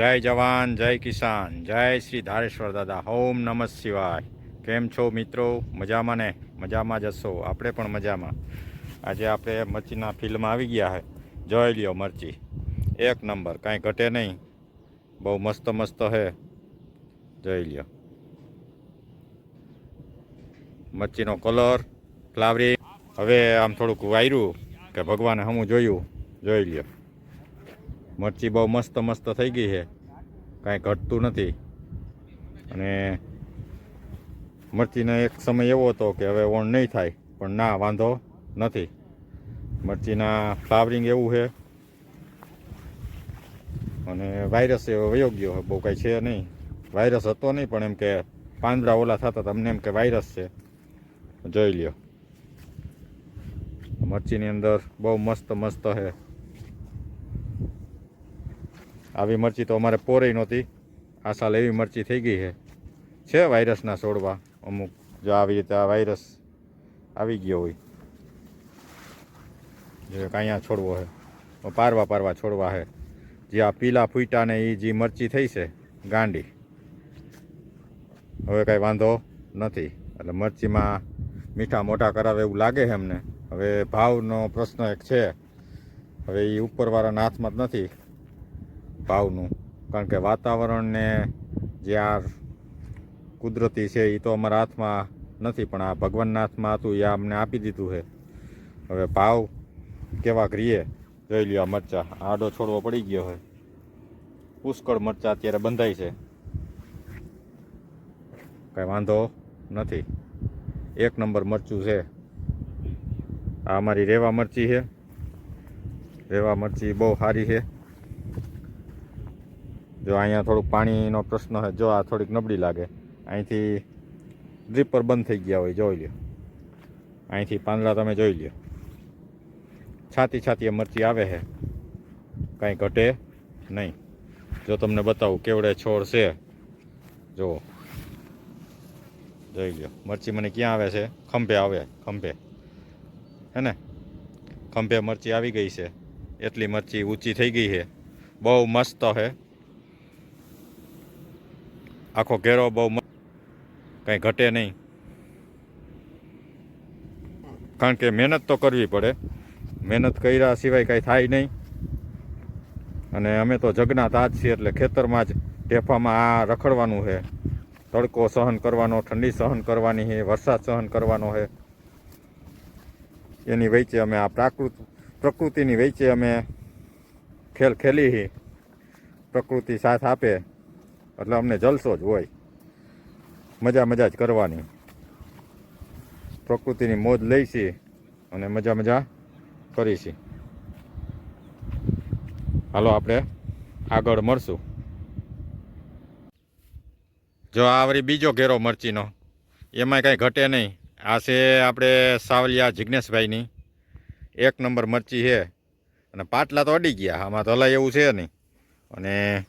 જય જવાન, જય કિસાન, જય શ્રી ધારેશ્વર દાદા, ઓમ નમઃ શિવાય. કેમ છો મિત્રો? મજામાં ને? મજામાં જશો આપણે પણ મજામાં. આજે આપણે મરચીના ફિલ્ડમાં આવી ગયા છે જોઈ લ્યો મરચી. એક નંબર, કાંઈ ઘટે નહીં. બહુ મસ્ત મસ્ત છે જોઈ લ્યો. મરચીનો કલર ફ્લાવરિંગ હવે આમ થોડુંક વાયરું કે ભગવાને હમું જોયું. જોઈ લ્યો. મરચી બહુ મસ્ત મસ્ત થઈ ગઈ છે. કાંઈ ઘટતું નથી. અને મરચીનો એક સમય એવો હતો કે હવે ઓણ નહીં થાય, પણ ના, વાંધો નથી. મરચીના ફ્લાવરિંગ એવું છે. અને વાયરસ એવો વયો ગયો બહુ કાંઈ છે નહીં. વાયરસ હતો નહીં, પણ એમ કે પાંદડા ઓલા થતા, તમને એમ કે વાયરસ છે. જોઈ લ્યો. મરચીની અંદર બહુ મસ્ત મસ્ત છે. આવી મરચી તો અમારે પોરેય નહોતી. આ સાલ એવી મરચી થઈ ગઈ છે. છે વાયરસના છોડવા. અમુક જો આવી રીતે આ વાયરસ આવી ગયો હોય. જે કાંયા છોડવો છે. પારવા પારવા છોડવા છે. જે આ પીલા ફૂટા ને એ જે મરચી થઈ છે, ગાંડી. હવે કાંઈ વાંધો નથી. એટલે મરચીમાં મીઠા મોટા કરાવે એવું લાગે છે અમને. હવે ભાવનો પ્રશ્ન એક છે. હવે એ ઉપરવાળાના હાથમાં જ નથી. ભાવનું. કારણ કે વાતાવરણને જે આ કુદરતી છે એ તો અમારા હાથમાં નથી, પણ આ ભગવાનના હાથમાં હતું એ અમને આપી દીધું છે. હવે ભાવ કેવા કરીએ? જોઈ લ્યો મરચા. આડો છોડવો પડી ગયો હોય. પુષ્કળ મરચા અત્યારે બંધાય છે. કાંઈ વાંધો નથી. એક નંબર મરચું છે. આ અમારી રેવા મરચી છે. રેવા મરચી બહુ સારી છે. જો અહીંયા થોડુંક પાણીનો પ્રશ્ન છે જો આ થોડીક નબળી લાગે. અહીંથી ડ્રીપર બંધ થઈ ગયા હોય, જોઈ લ્યો. અહીંથી પાંદડા તમે જોઈ લ્યો. છાતી છાતીએ મરચી આવે છે. કાંઈ ઘટે નહીં. જો તમને બતાવું કેવડે છોડ છે. જુઓ. જોઈ લ્યો. મરચી મને ક્યાં આવે છે? ખંભે આવે, ખંભે. હે ને? ખંભે મરચી આવી ગઈ છે. એટલી મરચી ઊંચી થઈ ગઈ છે. બહુ મસ્ત છે. આખો ઘેરો બહુ કાંઈ ઘટે નહીં. કારણ કે મહેનત તો કરવી પડે. મહેનત કર્યા સિવાય કાંઈ થાય નહીં. અને અમે તો જગના તાજ છીએ એટલે ખેતરમાં જ ટેફામાં આ રખડવાનું છે. તડકો સહન કરવાનો, ઠંડી સહન કરવાની છે, વરસાદ સહન કરવાનો છે. એની વચ્ચે અમે આ પ્રાકૃત, પ્રકૃતિની વચ્ચે અમે ખેલ ખેલી પ્રકૃતિ સાથ આપે. એટલે અમને જલસો જ હોય. મજા મજા જ કરવાની. પ્રકૃતિની મોજ લઈશી અને મજા મજા કરીશી હાલો, આપણે આગળ મળશું. જો આ વળી બીજો ઘેરો મરચીનો. એમાંય કાંઈ ઘટે નહીં. આ છે આપણે સાવલિયા જિજ્ઞેશભાઈની એક નંબર મરચી છે. અને પાટલા તો અડી ગયા. આમાં તો હલાય એવું છે નહીં. અને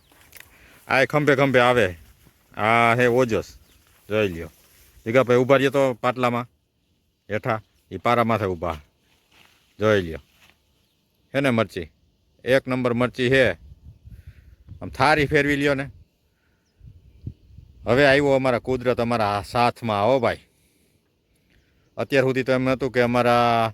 આ ખંભે ખંભે આવે. આ હે ઓજસ. જોઈ લ્યો. જીગાભાઈ ઊભા રહીએ તો પાટલામાં. હેઠા. એ પારા માથે ઊભા જોઈ લ્યો. હે ને મરચી? એક નંબર મરચી છે આમ થારી ફેરવી લ્યો ને. હવે આવ્યો અમારા કુદરત અમારા સાથમાં. આવો ભાઈ. અત્યાર સુધી તો એમ હતું કે અમારા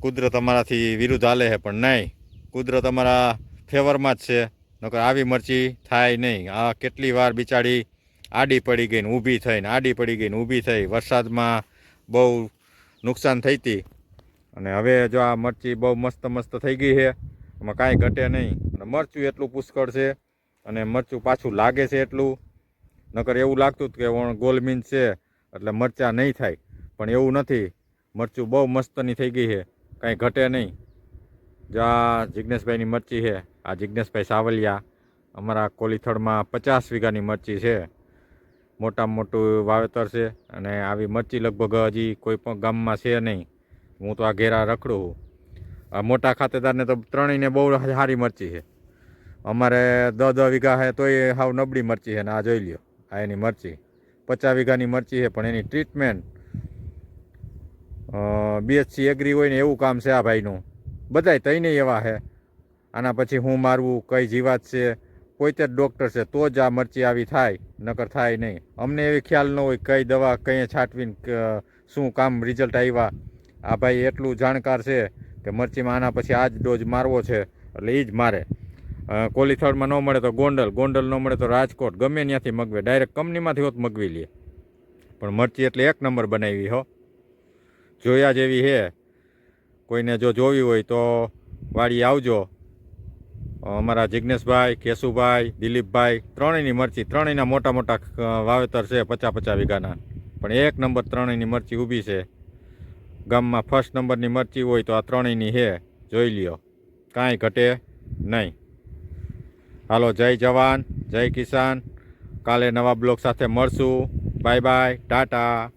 કુદરત અમારાથી વિરુદ્ધ હાલે છે, પણ નહીં. કુદરત અમારા ફેવરમાં જ છે. નકર આવી મરચી થાય નહીં. આ કેટલી વાર બિચારી આડી પડી ગઈ ને ઊભી થઈને, આડી પડી ગઈ ને ઊભી થઈ. વરસાદમાં બહુ નુકસાન થઈ હતી અને હવે જો આ મરચી બહુ મસ્ત મસ્ત થઈ ગઈ છે. એમાં કાંઈ ઘટે નહીં. અને મરચું એટલું પુષ્કળ છે અને મરચું પાછું લાગે છે એટલું. નકર એવું લાગતું કે ઓણ ગોલમીન છે, એટલે મરચાં નહીં થાય. પણ એવું નથી. મરચું બહુ મસ્તની થઈ ગઈ છે. કાંઈ ઘટે નહીં. જો આ જિજ્ઞેશભાઈની મરચી છે. આ જિજ્ઞેશભાઈ સાવલિયા અમારા કોલીથળમાં પચાસ વીઘાની મરચી છે. મોટામાં મોટું વાવેતર છે અને આવી મરચી લગભગ હજી કોઈ પણ ગામમાં છે નહીં. હું તો આ ઘેરા રખડું આ મોટા ખાતેદારને તો ત્રણેયને બહુ સારી મરચી છે. અમારે દસ દસ વીઘા છે તોય હાવ નબળી મરચી છે ને આ જોઈ લ્યો, આ એની મરચી. પચાસ વીઘાની મરચી છે, પણ એની ટ્રીટમેન્ટ બીએચસી એગ્રી હોય ને એવું કામ છે આ ભાઈનું. બધાય તઈને એવા છે. આના પછી હું મારવું કઈ જીવાત છે પોતે જ ડૉક્ટર છે, તો જ આ મરચી આવી થાય, નકર થાય નહીં. અમને એવી ખ્યાલ ન હોય કઈ દવા કઈ છાંટવીને શું કામ રિઝલ્ટ આવ્યા. આ ભાઈ એટલું જાણકાર છે કે મરચીમાં આના પછી આ જ ડોઝ મારવો છે, એટલે એ જ મારે. કોલીથળમાં ન મળે તો ગોંડલ ગોંડલ ન મળે તો રાજકોટ, ગમે ત્યાંથી મગવે. ડાયરેક્ટ કંપનીમાંથી હોત મગવી લે. પણ મરચી એટલે એક નંબર બનાવી હો. જોયા જેવી છે કોઈને જો જોવી હોય તો વાડી આવજો. અમારા જિજ્ઞેશભાઈ કેશુભાઈ, દિલીપભાઈ, ત્રણેયની મરચી, ત્રણેયના મોટા મોટા વાવેતર છે પચાસ પચાસ વીઘાના. પણ એક નંબર ત્રણેયની મરચી ઊભી છે. ગામમાં ફર્સ્ટ નંબરની મરચી હોય તો આ ત્રણેયની હે જોઈ લ્યો. કાંઈ ઘટે નહીં. હાલો, જય જવાન, જય કિસાન. કાલે નવા બ્લોગ સાથે મળશું. Bye bye, tata.